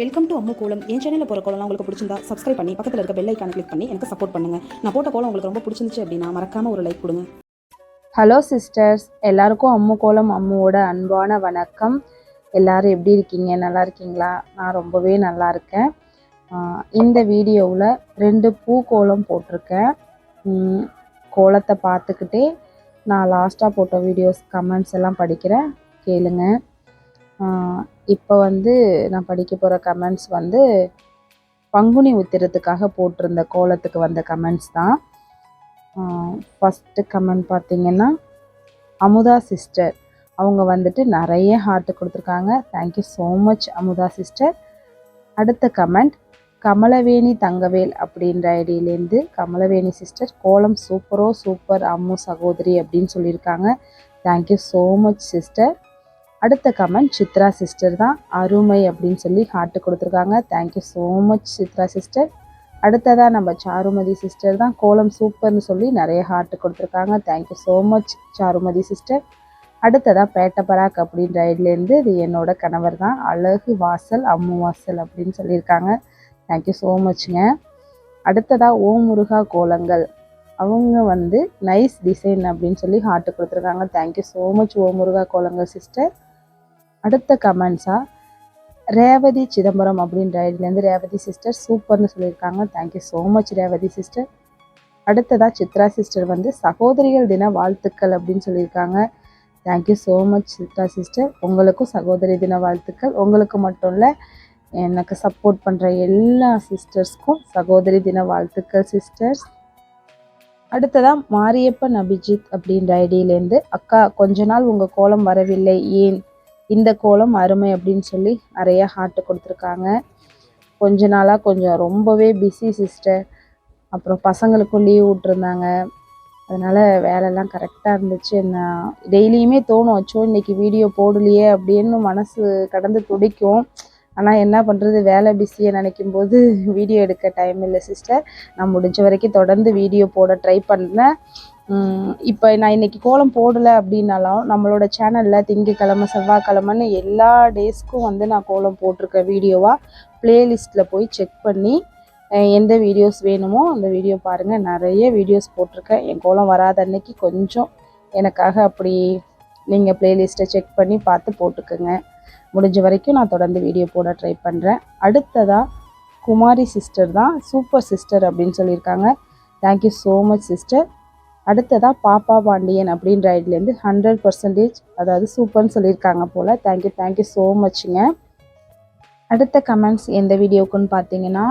Welcome to Ammu கோலம். என் சேனலில் போகிற கோலம் உங்களுக்கு பிடிச்சிருந்தா சப்ஸ்கிரைப் பண்ணி பக்கத்தில் இருக்க பெல் ஐக்கான கிளிக் பண்ணி எனக்கு சப்போர்ட் பண்ணுங்க. நான் போட்ட கோலம் உங்களுக்கு ரொம்ப பிடிச்சிருந்துச்சு அப்படின்னா மறக்காம ஒரு லைக் கொடுங்க. ஹலோ சிஸ்டர்ஸ் எல்லாருக்கும் அம்மு கோலம் அம்முவோட அன்பான வணக்கம். எல்லாரும் எப்படி இருக்கீங்க? நல்லா இருக்கீங்களா? நான் ரொம்பவே நல்லா இருக்கேன். இந்த வீடியோவில் ரெண்டு பூ கோலம் போட்டிருக்கேன். கோலத்தை பார்த்துக்கிட்டே நான் லாஸ்ட்டாக போட்ட வீடியோஸ் கமெண்ட்ஸ் எல்லாம் படிக்கிறேன். கேளுங்கள் இப்போ வந்து நான் படிக்க போகிற கமெண்ட்ஸ் வந்து பங்குனி உத்திரத்துக்காக போட்டிருந்த கோலத்துக்கு வந்த கமெண்ட்ஸ் தான். ஃபஸ்ட்டு கமெண்ட் பார்த்தீங்கன்னா அமுதா சிஸ்டர் அவங்க வந்துட்டு நிறைய ஹார்ட் கொடுத்துருக்காங்க. Thank you so much Amudha sister அடுத்த கமெண்ட் கமலவேணி தங்கவேல் அப்படின்ற ஐடியிலேருந்து கமலவேணி சிஸ்டர் கோலம் சூப்பரோ சூப்பர் அம்மு சகோதரி அப்படின்னு சொல்லியிருக்காங்க. Thank you so much sister அடுத்த கமெண்ட் சித்ரா சிஸ்டர் தான். அருமை அப்படின்னு சொல்லி ஹார்ட்டு கொடுத்துருக்காங்க. Thank you so much Chitra sister அடுத்ததாக நம்ம சாருமதி சிஸ்டர் தான். கோலம் சூப்பர்னு சொல்லி நிறைய ஹார்ட் கொடுத்துருக்காங்க. Thank you so much Charumathi sister அடுத்ததாக பேட்டபராக் அப்படின்ற ஐட்லேருந்து இது என்னோட கணவர் தான். அழகு வாசல் அம்மு வாசல் அப்படின்னு சொல்லியிருக்காங்க. தேங்க்யூ ஸோ மச்ங்க அடுத்ததாக ஓம் முருகா கோலங்கள். அவங்க வந்து நைஸ் டிசைன் அப்படின்னு சொல்லி ஹார்ட் கொடுத்துருக்காங்க. Thank you so much Om Muruga Kolangal sister அடுத்த கமெண்ட்ஸாக ரேவதி சிதம்பரம் அப்படின்ற ஐடியிலேருந்து ரேவதி சிஸ்டர் சூப்பர்னு சொல்லியிருக்காங்க. Thank you so much Revathi sister அடுத்ததாக சித்ரா சிஸ்டர் வந்து சகோதரிகள் தின வாழ்த்துக்கள் அப்படின்னு சொல்லியிருக்காங்க. Thank you so much Chitra sister உங்களுக்கும் சகோதரி தின வாழ்த்துக்கள். உங்களுக்கு மட்டும் இல்லை எனக்கு சப்போர்ட் பண்ணுற எல்லா சிஸ்டர்ஸ்க்கும் சகோதரி தின வாழ்த்துக்கள் சிஸ்டர்ஸ் அடுத்ததாக மாரியப்பன் அபிஜித் அப்படின்ற ஐடியிலேருந்து அக்கா கொஞ்ச நாள் உங்கள் கோலம் வரவில்லை. ஏன்? இந்த கோலம் அருமை அப்படின்னு சொல்லி நிறைய ஹார்ட் கொடுத்துருக்காங்க. கொஞ்ச நாளாக கொஞ்சம் ரொம்பவே பிஸி சிஸ்டர் அப்புறம் பசங்களுக்கும் லீவ் விட்டுருந்தாங்க. அதனால் வேலைலாம் கரெக்டாக இருந்துச்சு. நான் டெய்லியுமே தோணும் அச்சோ இன்னைக்கு வீடியோ போடலையே அப்படின்னு மனசு கடந்து துடிக்கும். ஆனால் என்ன பண்ணுறது வேலை பிஸியை நினைக்கும் போது வீடியோ எடுக்க டைம் இல்லை சிஸ்டர் நான் முடிஞ்ச வரைக்கும் தொடர்ந்து வீடியோ போட ட்ரை பண்ணேன் இப்போ நான் இன்னைக்கு கோலம் போடலை அப்படின்னாலும் நம்மளோட சேனலில் திங்கக்கிழமை செவ்வாய்க்கிழமைன்னு எல்லா டேஸ்க்கும் வந்து நான் கோலம் போட்டிருக்கேன் வீடியோவாக ப்ளேலிஸ்ட்டில் போய் செக் பண்ணி எந்த வீடியோஸ் வேணுமோ அந்த வீடியோ பாருங்கள் நிறைய வீடியோஸ் போட்டிருக்கேன். என் கோலம் வராத அன்னைக்கு கொஞ்சம் எனக்காக அப்படி நீங்கள் ப்ளேலிஸ்ட்டை செக் பண்ணி பார்த்து போட்டுக்கோங்க. முடிஞ்ச வரைக்கும் நான் தொடர்ந்து வீடியோ போட ட்ரை பண்ணுறேன் அடுத்ததாக குமாரி சிஸ்டர் தான் சூப்பர் சிஸ்டர் அப்படின்னு சொல்லியிருக்காங்க. தேங்க்யூ ஸோ மச் சிஸ்டர் அடுத்ததாக பாப்பா பாண்டியன் அப்படின்ற ஐடிலேருந்து ஹண்ட்ரட் பர்சன்டேஜ் அதாவது சூப்பர்னு சொல்லியிருக்காங்க போல். Thank you thank you so மச்ங்க அடுத்த கமெண்ட்ஸ் எந்த வீடியோக்குன்னு பார்த்தீங்கன்னா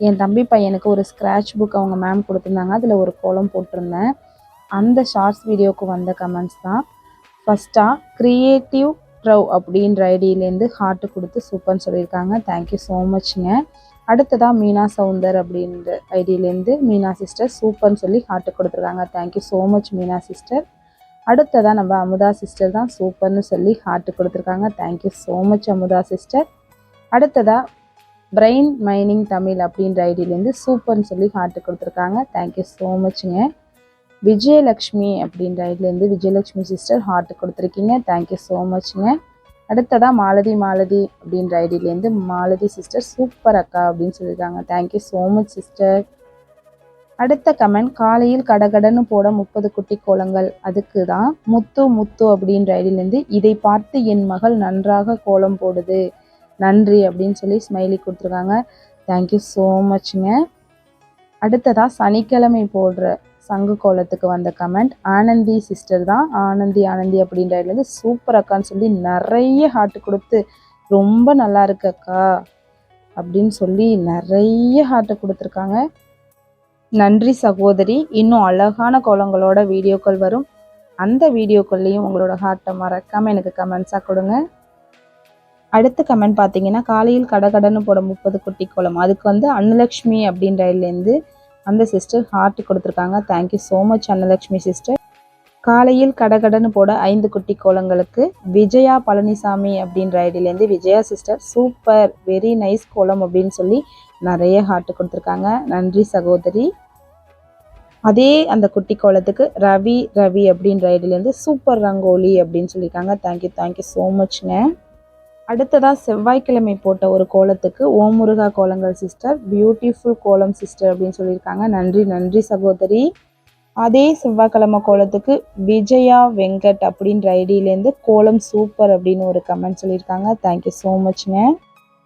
என் தம்பி பையனுக்கு ஒரு ஸ்க்ராட்ச் புக் அவங்க மேம் கொடுத்துருந்தாங்க. அதில் ஒரு கோலம் போட்டிருந்தேன். அந்த ஷார்ட்ஸ் வீடியோவுக்கு வந்த கமெண்ட்ஸ் தான். ஃபஸ்ட்டாக க்ரியேட்டிவ் ட்ரவ் அப்படின்ற ஐடியிலேருந்து ஹார்ட்டு கொடுத்து சூப்பர்னு சொல்லியிருக்காங்க. தேங்க்யூ ஸோ மச்ங்க அடுத்ததாக மீனா சவுந்தர் அப்படின்ற ஐடியிலேருந்து மீனா சிஸ்டர் சூப்பர்னு சொல்லி ஹார்ட்டு கொடுத்துருக்காங்க. Thank you so much Meena sister அடுத்ததாக நம்ம அமுதா சிஸ்டர் தான் சூப்பர்னு சொல்லி ஹார்ட்டு கொடுத்துருக்காங்க. Thank you so much Amudha sister அடுத்ததாக பிரெயின் மைனிங் தமிழ் அப்படின்ற ஐடியிலேருந்து சூப்பர்னு சொல்லி ஹார்ட்டு கொடுத்துருக்காங்க. தேங்க்யூ ஸோ மச்ங்க விஜயலக்ஷ்மி அப்படின்ற ஐடியிலேருந்து விஜயலக்ஷ்மி சிஸ்டர் ஹார்ட் கொடுத்துருக்கீங்க. தேங்க்யூ ஸோ மச்ங்க அடுத்ததாக மாலதி மாலதி அப்படின்ற ஐடியிலேருந்து மாலதி சிஸ்டர் சூப்பர் அக்கா அப்படின்னு சொல்லியிருக்காங்க thank you so much sister அடுத்த கமெண்ட் காலையில் கடகடன்னு போட முப்பது குட்டி கோலங்கள். அதுக்கு தான் முத்து முத்து அப்படின்ற ஐடியிலேருந்து இதை பார்த்து என் மகள் நன்றாக கோலம் போடுது. நன்றி அப்படின்னு சொல்லி ஸ்மைலி கொடுத்துருக்காங்க. தேங்க்யூ ஸோ மச்ங்க அடுத்ததாக சனிக்கிழமை போடுற சங்கு கோலத்துக்கு வந்த கமெண்ட். ஆனந்தி சிஸ்டர் தான். ஆனந்தி ஆனந்தி அப்படின்றதுலேருந்து சூப்பர் அக்கான்னு சொல்லி நிறைய ஹார்ட் கொடுத்து ரொம்ப நல்லா இருக்கு அக்கா அப்படின்னு சொல்லி நிறைய ஹார்ட் கொடுத்துருக்காங்க. நன்றி சகோதரி. இன்னும் அழகான கோலங்களோட வீடியோக்கள் வரும். அந்த வீடியோக்கள்லையும் உங்களோட ஹார்ட்டை மறக்காமல் எனக்கு கமெண்ட்ஸாக கொடுங்க. அடுத்த கமெண்ட் பார்த்தீங்கன்னா காலையில் கடகடன்னு போட முப்பது குட்டி கோலம். அதுக்கு வந்து அன்னலக்ஷ்மி அப்படின்றதுலேருந்து அந்த சிஸ்டர் ஹார்ட் கொடுத்துருக்காங்க. Thank you so much Annalakshmi sister காலையில் கடகடன்னு போட ஐந்து குட்டி கோலங்களுக்கு விஜயா பழனிசாமி அப்படின்ற ஐடியிலேருந்து Vijaya sister super very nice கோலம் அப்படின்னு சொல்லி நிறைய ஹார்ட் கொடுத்துருக்காங்க. நன்றி சகோதரி. அதே அந்த குட்டி கோலத்துக்கு ரவி ரவி அப்படின்ற ஐடியிலேருந்து சூப்பர் ரங்கோலி அப்படின்னு சொல்லியிருக்காங்க. தேங்க்யூ தேங்க்யூ ஸோ மச்ங்க அடுத்ததாக செவ்வாய்க்கிழமை போட்ட ஒரு கோலத்துக்கு ஓம் முருகா கோலங்கள் சிஸ்டர் பியூட்டிஃபுல் கோலம் சிஸ்டர் அப்படின்னு சொல்லியிருக்காங்க. நன்றி நன்றி சகோதரி. அதே செவ்வாய்க்கிழமை கோலத்துக்கு விஜயா வெங்கட் அப்படின்ற ஐடியிலேருந்து கோலம் சூப்பர் அப்படின்னு ஒரு கமெண்ட் சொல்லியிருக்காங்க. தேங்க்யூ ஸோ மச்ங்க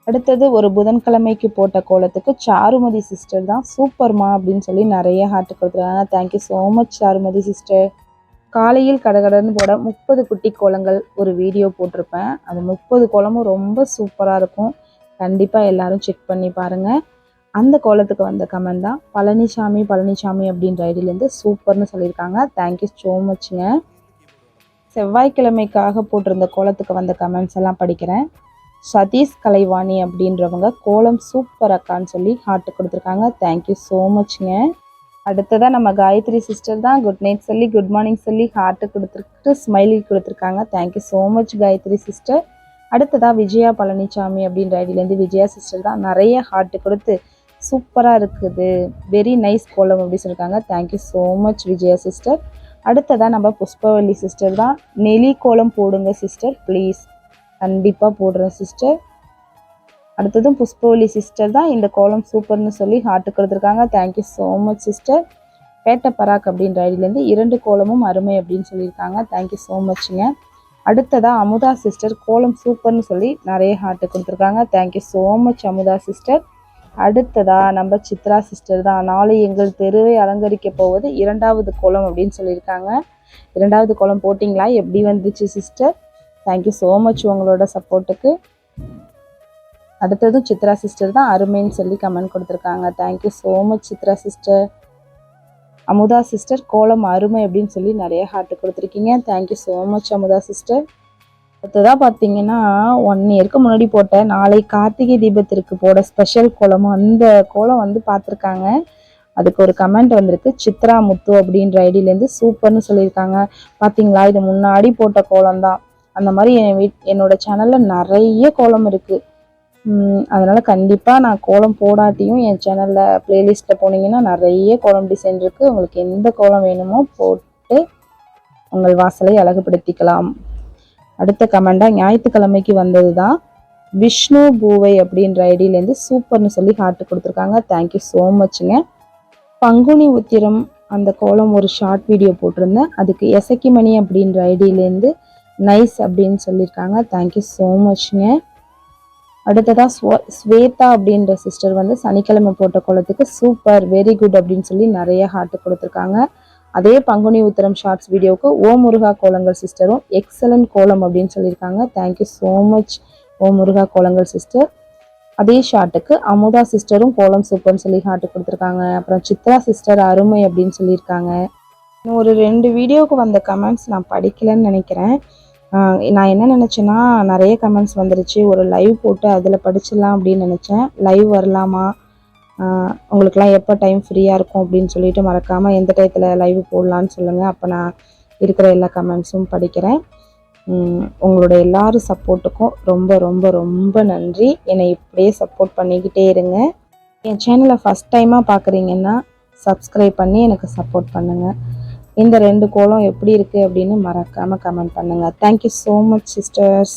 அடுத்தது ஒரு புதன்கிழமைக்கு போட்ட கோலத்துக்கு சாருமதி சிஸ்டர் தான் சூப்பர்மா அப்படின்னு சொல்லி நிறைய ஹார்ட் கொடுத்துருக்காங்க. Thank you so much Charumathi sister காலையில் கடகடன்னு போட முப்பது குட்டி கோலங்கள் ஒரு வீடியோ போட்டிருப்பேன். அது முப்பது கோலமும் ரொம்ப சூப்பராக இருக்கும். கண்டிப்பாக எல்லாரும் செக் பண்ணி பாருங்கள் அந்த கோலத்துக்கு வந்த கமெண்ட் தான் பழனிசாமி பழனிசாமி அப்படின்ற ஐடியிலேருந்து சூப்பர்னு சொல்லியிருக்காங்க. தேங்க்யூ ஸோ மச்ங்க செவ்வாய்க்கிழமைக்காக போட்டிருந்த கோலத்துக்கு வந்த கமெண்ட்ஸ் எல்லாம் படிக்கிறேன். சதீஷ் கலைவாணி அப்படின்றவங்க கோலம் சூப்பர் அக்கான்னு சொல்லி ஹார்ட் கொடுத்துருக்காங்க. தேங்க்யூ ஸோ மச்ங்க அடுத்ததாக நம்ம காயத்ரி சிஸ்டர் தான். குட் நைட் சொல்லி குட் மார்னிங் சொல்லி ஹார்ட்டு கொடுத்துருக்கு ஸ்மைலி கொடுத்துருக்காங்க. Thank you so much Gayathri sister அடுத்ததாக விஜயா பழனிசாமி அப்படின்ற ஐடியிலேருந்து விஜயா சிஸ்டர் தான் நிறைய ஹார்ட் கொடுத்து சூப்பராக இருக்குது. வெரி நைஸ் கோலம் அப்படி சொல்லியிருக்காங்க thank you so much Vijaya sister அடுத்ததாக நம்ம புஷ்பவல்லி சிஸ்டர் தான். நெலி கோலம் போடுங்க சிஸ்டர் ப்ளீஸ் கண்டிப்பாக போடுறேன் சிஸ்டர் அடுத்ததும் புஷ்பவலி சிஸ்டர் தான் இந்த கோலம் சூப்பர்னு சொல்லி ஹார்ட்டு கொடுத்துருக்காங்க. Thank you so much sister பேட்ட பராக் அப்படின்ற ஐடியிலேருந்து இரண்டு கோலமும் அருமை அப்படின்னு சொல்லியிருக்காங்க. தேங்க்யூ ஸோ மச்ங்க அடுத்ததாக அமுதா சிஸ்டர் கோலம் சூப்பர்னு சொல்லி நிறைய ஹார்ட்டு கொடுத்துருக்காங்க. Thank you so much Amudha sister அடுத்ததாக நம்ம சித்ரா சிஸ்டர் தான். நாளை எங்கள் தெருவை அலங்கரிக்க போவது இரண்டாவது கோலம் அப்படின்னு சொல்லியிருக்காங்க. இரண்டாவது கோலம் போட்டிங்களா? எப்படி வந்துச்சு சிஸ்டர் தேங்க்யூ ஸோ மச் உங்களோட சப்போர்ட்டுக்கு அடுத்ததும் சித்ரா சிஸ்டர் தான் அருமைன்னு சொல்லி கமெண்ட் கொடுத்துருக்காங்க. Thank you so much Chitra sister Amudha sister கோலம் அருமை அப்படின்னு சொல்லி நிறைய ஹார்ட் கொடுத்துருக்கீங்க. Thank you so much Amudha sister அடுத்ததாக பார்த்தீங்கன்னா ஒன் இயருக்கு முன்னாடி போட்ட நாளை கார்த்திகை தீபத்திற்கு போட ஸ்பெஷல் கோலம். அந்த கோலம் வந்து பார்த்துருக்காங்க. அதுக்கு ஒரு கமெண்ட் வந்திருக்கு. சித்ரா முத்து அப்படின்ற ஐடியிலேருந்து சூப்பர்னு சொல்லியிருக்காங்க. பார்த்தீங்களா? இது முன்னாடி போட்ட கோலம் தான் அந்த மாதிரி என் வீட் என்னோட சேனலில் நிறைய கோலம் இருக்குது அதனால் கண்டிப்பாக நான் கோலம் போடாட்டியும் என் சேனலில் ப்ளேலிஸ்ட்டில் போனீங்கன்னா நிறைய கோலம் டிசைன் இருக்குது உங்களுக்கு எந்த கோலம் வேணுமோ போட்டு உங்கள் வாசலை அழகுபடுத்திக்கலாம். அடுத்த கமெண்டாக ஞாயிற்றுக்கிழமைக்கு வந்தது தான் விஷ்ணு பூவை அப்படின்ற ஐடியிலேருந்து சூப்பர்னு சொல்லி ஹார்ட் கொடுத்துருக்காங்க. தேங்க்யூ ஸோ மச்ங்க பங்குனி உத்திரம் அந்த கோலம் ஒரு ஷார்ட் வீடியோ போட்டிருந்தேன். அதுக்கு எசக்கிமணி அப்படின்ற ஐடியிலேருந்து நைஸ் அப்படின்னு சொல்லியிருக்காங்க. தேங்க்யூ ஸோ மச்ங்க அடுத்ததாக ஸ்வ ஸ்வேதா அப்படின்ற சிஸ்டர் வந்து சனிக்கிழமை போட்ட கோலத்துக்கு சூப்பர் வெரி குட் அப்படின்னு சொல்லி நிறைய ஹார்ட் கொடுத்துருக்காங்க. அதே பங்குனி உத்தரம் ஷார்ட்ஸ் வீடியோவுக்கு ஓ முருகா கோலங்கள் சிஸ்டரும் எக்ஸலண்ட் கோலம் அப்படின்னு சொல்லியிருக்காங்க. தேங்க்யூ ஸோ மச் ஓ முருகா கோலங்கள் சிஸ்டர் அதே ஷார்ட்டுக்கு அமுதா சிஸ்டரும் கோலம் சூப்பர்னு சொல்லி ஹார்ட் கொடுத்துருக்காங்க. அப்புறம் சித்ரா சிஸ்டர் அருமை அப்படின்னு சொல்லியிருக்காங்க. இன்னும் ஒரு ரெண்டு வீடியோவுக்கு வந்த கமெண்ட்ஸ் நான் படிக்கலைன்னு நினைக்கிறேன். நான் என்ன நினச்சேன்னா நிறைய கமெண்ட்ஸ் வந்துருச்சு. ஒரு லைவ் போட்டு அதில் படிச்சிடலாம் அப்படின்னு நினச்சேன். லைவ் வரலாமா? உங்களுக்குலாம் எப்போ டைம் ஃப்ரீயாக இருக்கும் அப்படின்னு சொல்லிட்டு மறக்காமல் எந்த டயத்தில் லைவ் போடலான்னு சொல்லுங்கள் அப்போ நான் இருக்கிற எல்லா கமெண்ட்ஸும் படிக்கிறேன். உங்களோட எல்லாரும் சப்போர்ட்டுக்கும் ரொம்ப ரொம்ப ரொம்ப நன்றி. என்னை இப்படியே சப்போர்ட் பண்ணிக்கிட்டே இருங்க. என் சேனலை ஃபஸ்ட் டைமாக பார்க்குறீங்கன்னா சப்ஸ்கிரைப் பண்ணி எனக்கு சப்போர்ட் பண்ணுங்கள் இந்த ரெண்டு கோலம் எப்படி இருக்குது அப்படின்னு மறக்காமல் கமெண்ட் பண்ணுங்கள் தேங்க்யூ ஸோ மச் சிஸ்டர்ஸ்